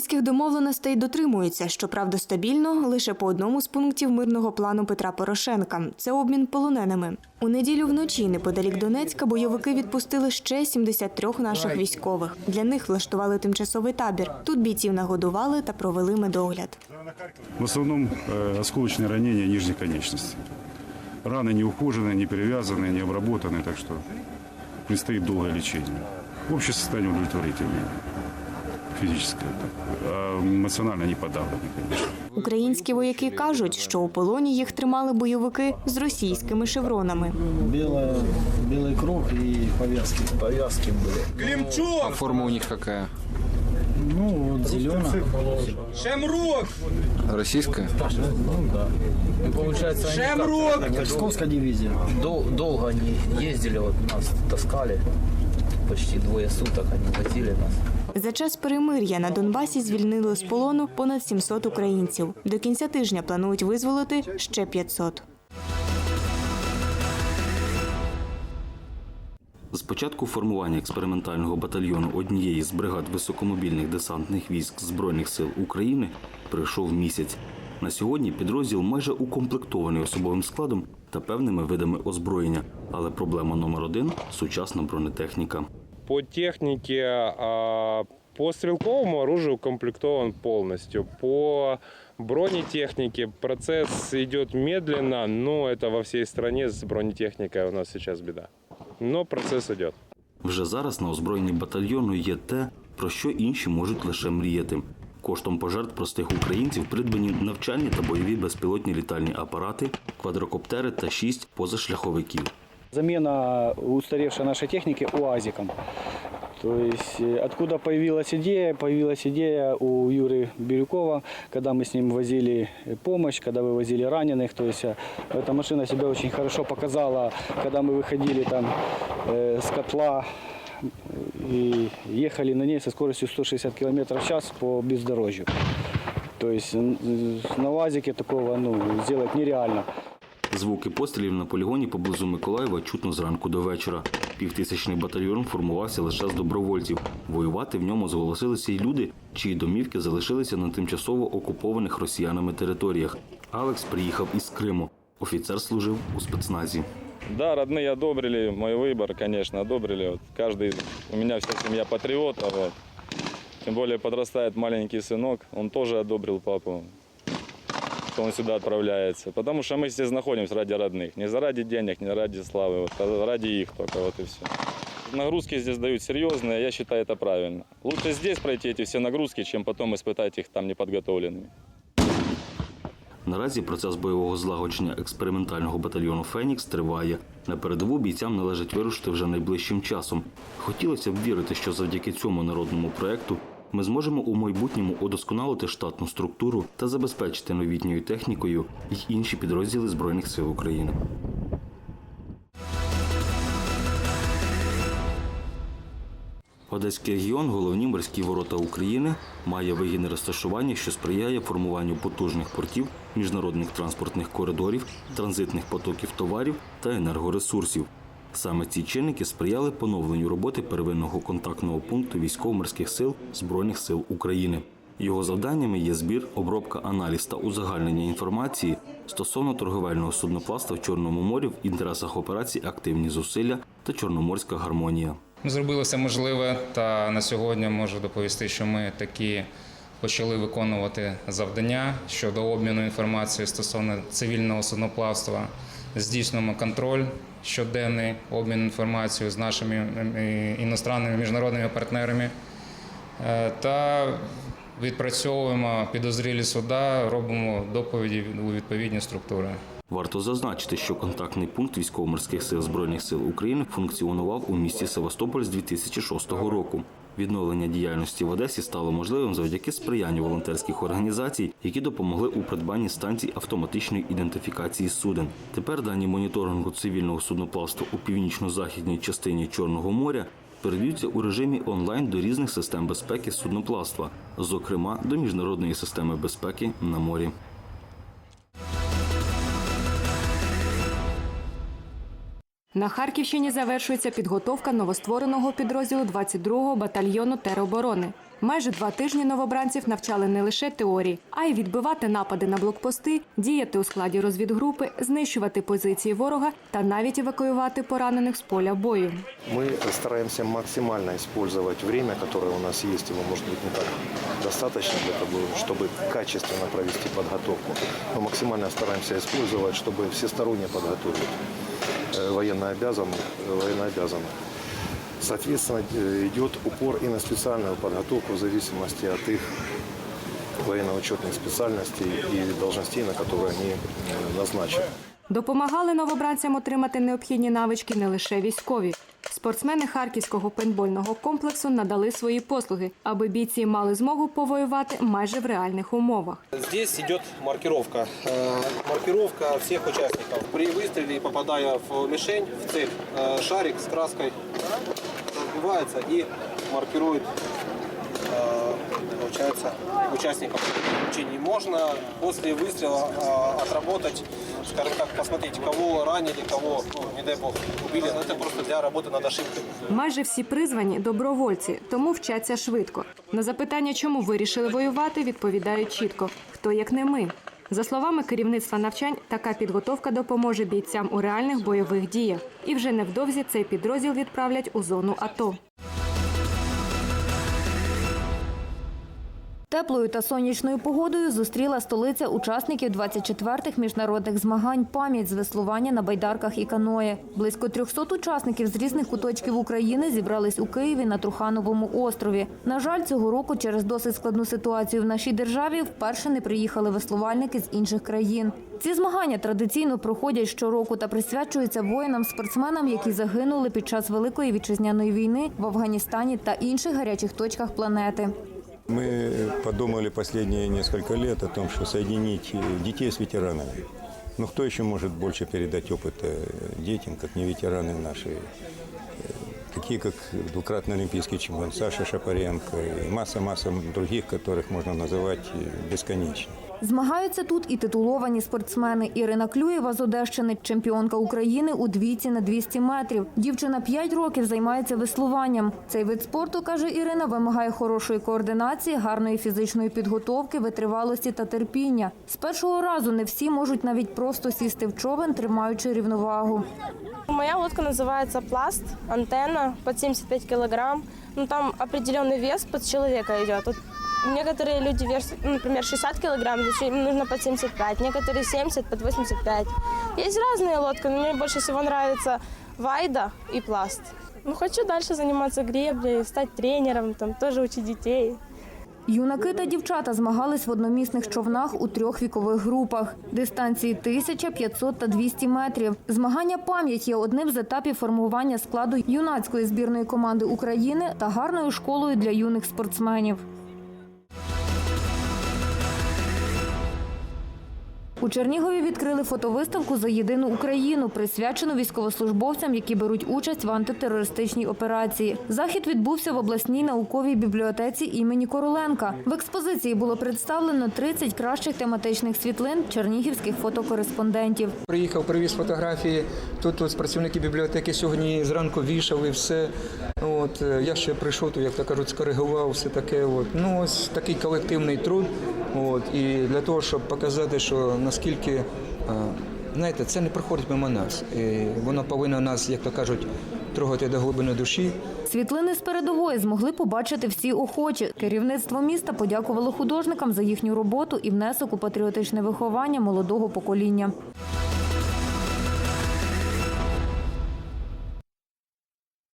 Мінських домовленостей дотримуються, щоправда, стабільно лише по одному з пунктів мирного плану Петра Порошенка. Це обмін полоненими. У неділю вночі неподалік Донецька бойовики відпустили ще 73 наших військових. Для них влаштували тимчасовий табір. Тут бійців нагодували та провели медогляд. В основном э, осколочные ранения нижней конечности. Раны не ухоженные, не перевязаны, не обработаны, так что предстоит долгое лечение. Общее состояние удовлетворительное. Физическое. А эмоционально не подавлено, конечно. Українські вояки кажуть, що у полоні їх тримали бойовики з російськими шевронами. Белая, белый круг и повязки. Повязки были. А форма у них какая? Ну, вот зеленая. Российская? Ну да. Ну, получается, они как, Псковская дивизия. дол- долго они ездили, вот нас таскали. Почти двое суток они возили нас. За час перемир'я на Донбасі звільнили з полону понад 700 українців. До кінця тижня планують визволити ще 500. З початку формування експериментального батальйону однієї з бригад високомобільних десантних військ Збройних сил України пройшов місяць. На сьогодні підрозділ майже укомплектований особовим складом та певними видами озброєння. Але проблема номер один сучасна бронетехніка. По технике, а, по стрелковому оружию укомплектован полностью. По бронетехнике процесс идет медленно, но это во всей стране с бронетехникой у нас сейчас беда. Но процесс идет. Вже зараз на озброєнні батальйону є те, про що інші можуть лише мріяти. Коштом пожертв простих українців придбані навчальні та бойові безпілотні літальні апарати, квадрокоптери та шість позашляховиків. Замена устаревшей нашей техники УАЗиком. То есть э, откуда появилась идея? Появилась идея у Юры Бирюкова, когда мы с ним возили помощь, когда вывозили раненых. То есть э, эта машина себя очень хорошо показала, когда мы выходили там э, с котла и ехали на ней со скоростью 160 км в час по бездорожью. То есть на УАЗике такого ну, сделать нереально. Звуки пострілів на полігоні поблизу Миколаєва чутно зранку до вечора. Півтисячний батальйон формувався лише з добровольців. Воювати в ньому зголосилися й люди, чиї домівки залишилися на тимчасово окупованих росіянами територіях. Алекс приїхав із Криму. Офіцер служив у спецназі. Да, родные одобрили мой выбор, конечно, одобрили. Вот каждый, у меня вся семья патриота, вот. Тем более подрастает маленький сынок, он тоже одобрил папу, что он сюда отправляется. Потому что мы здесь находимся ради родных. Не заради денег, не ради славы, вот, а ради их только, вот и все. Нагрузки здесь дают серьезные, я считаю это правильно. Лучше здесь пройти эти все нагрузки, чем потом испытать их там неподготовленными. Наразі процес бойового злагодження експериментального батальйону Фенікс триває. На передову бійцям належить вирушити вже найближчим часом. Хотілося б вірити, що завдяки цьому народному проекту ми зможемо у майбутньому удосконалити штатну структуру та забезпечити новітньою технікою й інші підрозділи Збройних сил України. Одеський регіон, головні морські ворота України, має вигідне розташування, що сприяє формуванню потужних портів, міжнародних транспортних коридорів, транзитних потоків товарів та енергоресурсів. Саме ці чинники сприяли поновленню роботи первинного контактного пункту військово-морських сил Збройних сил України. Його завданнями є збір, обробка, аналіз та узагальнення інформації стосовно торговельного судноплавства в Чорному морі в інтересах операції Активні зусилля та Чорноморська гармонія. Зробили все можливе, та на сьогодні можу доповісти, що ми такі почали виконувати завдання щодо обміну інформацією стосовно цивільного судноплавства. Здійснюємо контроль щоденний обмін інформацією з нашими іностранними міжнародними партнерами Е, та відпрацьовуємо підозрілі суда, робимо доповіді у відповідні структури. Варто зазначити, що контактний пункт військово-морських сил Збройних сил України функціонував у місті Севастополь з 2006 року. Відновлення діяльності в Одесі стало можливим завдяки сприянню волонтерських організацій, які допомогли у придбанні станцій автоматичної ідентифікації суден. Тепер дані моніторингу цивільного судноплавства у північно-західній частині Чорного моря передаються у режимі онлайн до різних систем безпеки судноплавства, зокрема до міжнародної системи безпеки на морі. На Харківщині завершується підготовка новоствореного підрозділу 22-го батальйону тероборони. Майже два тижні новобранців навчали не лише теорії, а й відбивати напади на блокпости, діяти у складі розвідгрупи, знищувати позиції ворога та навіть евакуювати поранених з поля бою. Мы стараемся максимально использовать время, которое у нас есть. Его может быть не так достаточно для того, чтобы качественно провести подготовку. Но максимально стараемся использовать, чтобы всесторонне подготовить э, военнообязанных. военнообязанных. Соответственно, э, идет упор и на специальную подготовку в зависимости от их военно-учетных специальностей и должностей, на которые они э, назначены. Допомагали новобранцям отримати необхідні навички не лише військові. Спортсмени харківського пейнтбольного комплексу надали свої послуги, аби бійці мали змогу повоювати майже в реальних умовах. Здесь идет маркировка. Э, Маркировка всех участников. При выстреле, попадая в мишень, в цель, э, шарик с краской разбивается и маркирует э, получается, участников учений. Можно после выстрела э, отработать, скажем так, посмотреть, кого ранили, кого, ну, не дай бог, убили. Но это просто для работы над ошибкой. Майже всі призвані добровольці, тому вчаться швидко. На запитання, чому вирішили воювати, відповідають чітко: хто як не ми. За словами керівництва навчань, така підготовка допоможе бійцям у реальних бойових діях. І вже невдовзі цей підрозділ відправлять у зону АТО. Теплою та сонячною погодою зустріла столиця учасників 24-х міжнародних змагань пам'ять з веслування на байдарках і каное. Близько 300 учасників з різних куточків України зібрались у Києві на Трухановому острові. На жаль, цього року через досить складну ситуацію в нашій державі вперше не приїхали веслувальники з інших країн. Ці змагання традиційно проходять щороку та присвячуються воїнам-спортсменам, які загинули під час Великої вітчизняної війни в Афганістані та інших гарячих точках планети. Мы подумали последние несколько лет о том, что соединить э, детей с ветеранами. Но кто еще может больше передать опыт э, детям, как не ветераны наши, э, такие как двукратный олимпийский чемпион Саша Шапаренко и масса-масса других, которых можно называть э, бесконечно. Змагаються тут і титуловані спортсмени. Ірина Клюєва з Одещини, чемпіонка України у двійці на 200 метрів. Дівчина 5 років займається веслуванням. Цей вид спорту, каже Ірина, вимагає хорошої координації, гарної фізичної підготовки, витривалості та терпіння. З першого разу не всі можуть навіть просто сісти в човен, тримаючи рівновагу. Моя лодка называется «Пласт», антенна под 75 килограмм. Ну, там определенный вес под человека идет. Вот некоторые люди весят, ну, например, 60 килограмм, значит, им нужно под 75, некоторые 70, под 85. Есть разные лодки, но мне больше всего нравится «Вайда» и «Пласт». Ну, хочу дальше заниматься греблей, стать тренером, там, тоже учить детей. Юнаки та дівчата змагались в одномісних човнах у трьох вікових групах. Дистанції 1000, 500 та 200 метрів. Змагання пам'ять є одним з етапів формування складу юнацької збірної команди України та гарною школою для юних спортсменів. У Чернігові відкрили фотовиставку за єдину Україну, присвячену військовослужбовцям, які беруть участь в антитерористичній операції. Захід відбувся в обласній науковій бібліотеці імені Короленка. В експозиції було представлено 30 кращих тематичних світлин чернігівських фотокореспондентів. Приїхав, привіз фотографії. Тут ось працівники бібліотеки сьогодні зранку вішали все. От е, я ще прийшов, то як то кажуть, скоригував все таке. От ну ось такий колективний труд. От і для того, щоб показати, що наскільки е, знаєте, це не проходить мимо нас. І воно повинно нас, як то кажуть, трогати до глибини душі. Світлини з передової змогли побачити всі охочі. Керівництво міста подякувало художникам за їхню роботу і внесок у патріотичне виховання молодого покоління.